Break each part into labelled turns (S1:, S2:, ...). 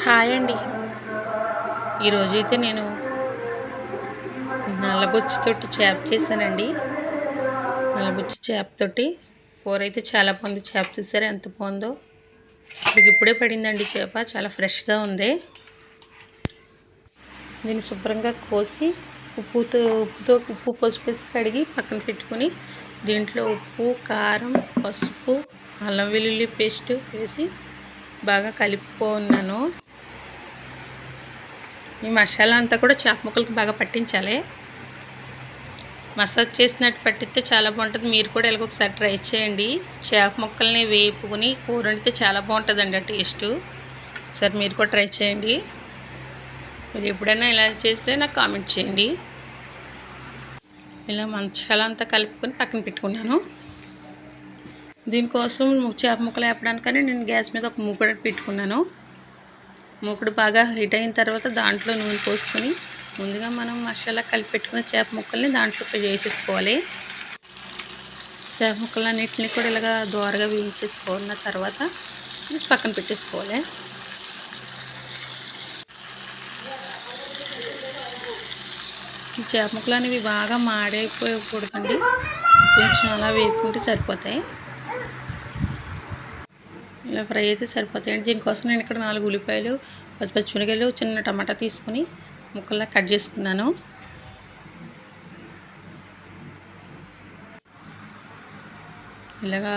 S1: Hi అండి. ఈరోజైతే నేను నల్లబొచ్చుతోటి చేప చేశానండి. నల్లబొచ్చు చేపతోటి కూర అయితే చాలా బాగుంది. చేప చూసారా ఎంత బాగుందో? ఇప్పటికి ఇప్పుడే పడిందండి చేప. చాలా ఫ్రెష్గా ఉంది. దీన్ని శుభ్రంగా కోసి ఉప్పుతో ఉప్పుతో ఉప్పు పసుపు వేసి కడిగి పక్కన పెట్టుకుని దీంట్లో ఉప్పు కారం పసుపు అల్లం వెల్లుల్లి పేస్ట్ వేసి బాగా కలుపుకున్నాను ఈ మసాలా అంతా కూడా చేప ముక్కలకి బాగా పట్టించాలి. మసాజ్ చేసినట్టు పట్టిస్తే చాలా బాగుంటుంది. మీరు కూడా ఇలాగ ఒకసారి ట్రై చేయండి. చేప ముక్కల్ని వేపుకుని కూర వండితే చాలా బాగుంటుందండి ఆ టేస్ట్. సరే మీరు కూడా ట్రై చేయండి. మీరు ఎప్పుడైనా ఇలా చేస్తే నాకు కామెంట్ చేయండి. ఇలా మసాలా అంతా కలుపుకొని పక్కన పెట్టుకున్నాను. దీనికోసం చేప ముక్కలు వేపడానికని నేను గ్యాస్ మీద ఒక మూకుడు పెట్టుకున్నాను. మూకుడు బాగా హీట్ అయిన తర్వాత దాంట్లో నూనె పోసుకొని ముందుగా మనం మసాలా కలిపి పెట్టుకున్న చేప ముక్కల్ని దాంట్లో వేసేసుకోవాలి. చేప ముక్కలు ముక్కలన్నింటినీ కూడా ఇలాగా దోరగా వేయించేసుకున్న తర్వాత తీసి పక్కన పెట్టేసుకోవాలి. ఈ చేప ముక్కలు అనేవి బాగా మాడైపోయకూడదండి కొంచెం అలా వేపుకుంటే సరిపోతాయి. ఇలా ఫ్రై అయితే సరిపోతాయండి. దీనికోసం నేను ఇక్కడ నాలుగు ఉల్లిపాయలు పచ్చి పచ్చిమిరకాయలు చిన్న టమాటా తీసుకుని ముక్కల్లా కట్ చేసుకున్నాను. ఇలాగా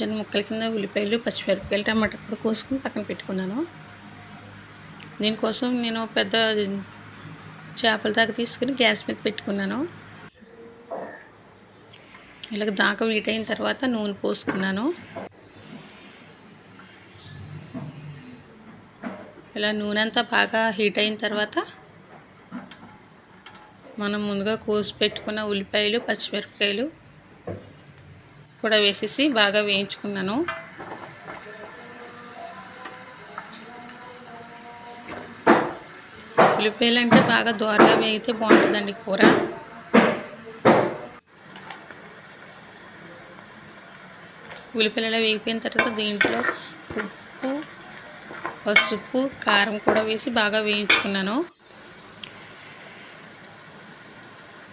S1: చిన్న ముక్కల కింద ఉల్లిపాయలు పచ్చిమిరపకాయలు టమాటా కూడా కోసుకుని పక్కన పెట్టుకున్నాను. దీనికోసం నేను పెద్ద చేపల దాకా తీసుకుని గ్యాస్ మీద పెట్టుకున్నాను. ఇలాగ దాకా వీటైన తర్వాత నూనె పోసుకున్నాను. ఇలా నూనె అంతా బాగా హీట్ అయిన తర్వాత మనం ముందుగా కోసి పెట్టుకున్న ఉల్లిపాయలు పచ్చిమిరపకాయలు కూడా వేసేసి బాగా వేయించుకున్నాను. ఉల్లిపాయలు అంటే బాగా దోరగా వేగితే బాగుంటుందండి కూర. ఉల్లిపాయలు వేగిపోయిన తర్వాత దీంట్లో పసుపు కారం కూడా వేసి బాగా వేయించుకున్నాను.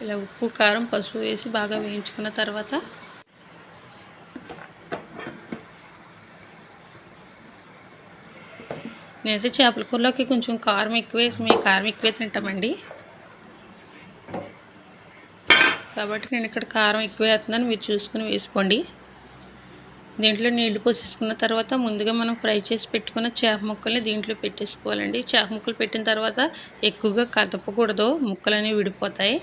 S1: ఇలా ఉప్పు కారం పసుపు వేసి బాగా వేయించుకున్న తర్వాత నేనైతే చేపల కూరలోకి కొంచెం కారం ఎక్కువ వేసి మీ కారం ఎక్కువే తింటామండి. కాబట్టి నేను ఇక్కడ కారం ఎక్కువ వేస్తున్నాను మీరు చూసుకుని వేసుకోండి. దీంట్లో నీళ్ళు పోసేసుకున్న తర్వాత ముందుగా మనం ఫ్రై చేసి పెట్టుకున్న చేప ముక్కల్ని దీంట్లో పెట్టేసుకోవాలండి. చేప ముక్కలు పెట్టిన తర్వాత ఎక్కువగా కదపకూడదు. ముక్కలు అనేవి విడిపోతాయి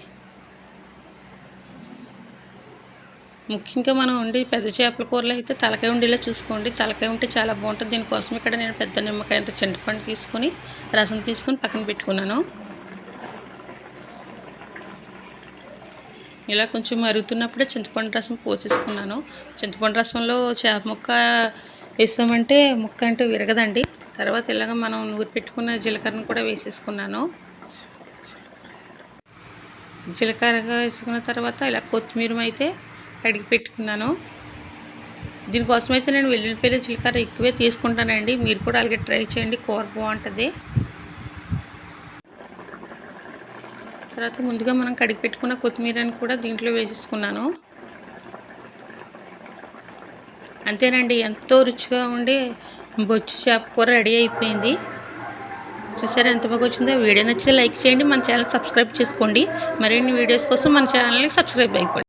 S1: ముఖ్యంగా మనం ఉండి పెద్ద చేపల కూరలో అయితే తలకాయ ఉండేలా చూసుకోండి. తలకాయ ఉంటే చాలా బాగుంటుంది. దీనికోసం ఇక్కడ నేను పెద్ద నిమ్మకాయంతో చింతపండు తీసుకుని రసం తీసుకుని పక్కన పెట్టుకున్నాను. ఇలా కొంచెం మరుగుతున్నప్పుడే చింతపండు రసం పోసేసుకున్నాను. చింతపండు రసంలో చేప ముక్క వేసామంటే ముక్క అంటే విరగదండి. తర్వాత ఇలాగ మనం నూరి పెట్టుకున్న జీలకర్రను కూడా వేసేసుకున్నాను. జీలకర్ర వేసుకున్న తర్వాత ఇలా కొత్తిమీర అయితే కడిగి పెట్టుకున్నాను. దీనికోసం అయితే నేను వెల్లుల్లిపాయలు జీలకర్ర ఎక్కువే తీసుకుంటానండి. మీరు కూడా అలాగే ట్రై చేయండి. కూర బాగుంటుంది. తర్వాత ముందుగా మనం కడిగి పెట్టుకున్న కొత్తిమీరని కూడా దీంట్లో వేసేసుకున్నాను. అంతేనండి ఎంతో రుచిగా ఉండే బొచ్చు చేప కూర రెడీ అయిపోయింది. చూసారా ఎంత బాగా వచ్చిందో? వీడియో నచ్చితే లైక్ చేయండి మన ఛానల్ సబ్స్క్రైబ్ చేసుకోండి. మరిన్ని వీడియోస్ కోసం మన ఛానల్ని సబ్స్క్రైబ్ అయిపోండి